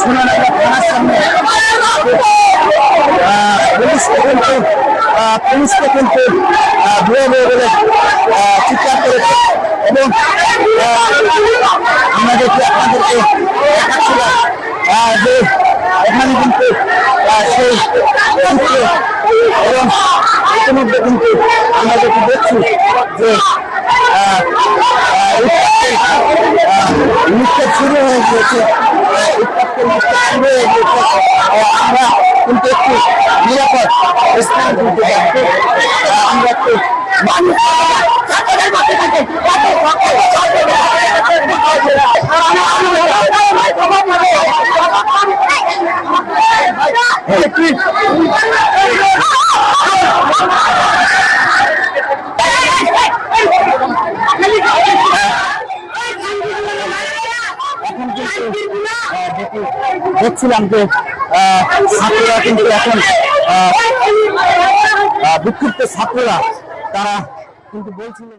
সোনাডাঙ্গা থানার সামনে। পুলিশকে কিন্তু পুলিশকে কিন্তু ভুয়ে ভুয়ে বলে চিৎকার করেছে। এবং আমাদেরকে আপনাদেরকে দেখাচ্ছিলাম যে এখানে কিন্তু সেই চিত্র এবং ইতিমধ্যে কিন্তু আমরা যেটি দেখছি যে নিক্ষেপ শুরু হয়ে গিয়েছে আহ, উত্তপ্তের শুরু হয়ে গিয়েছে আমরা কিন্তু একটু নিরাপদ স্থানে কিন্তু যাচ্ছি আমরা একটু এখন কিন্তু আহ, যেটি দেখছিলাম যে ছাত্ররা কিন্তু এখন বিক্ষুব্ধ ছাত্ররা তারা কিন্তু বলছিলেন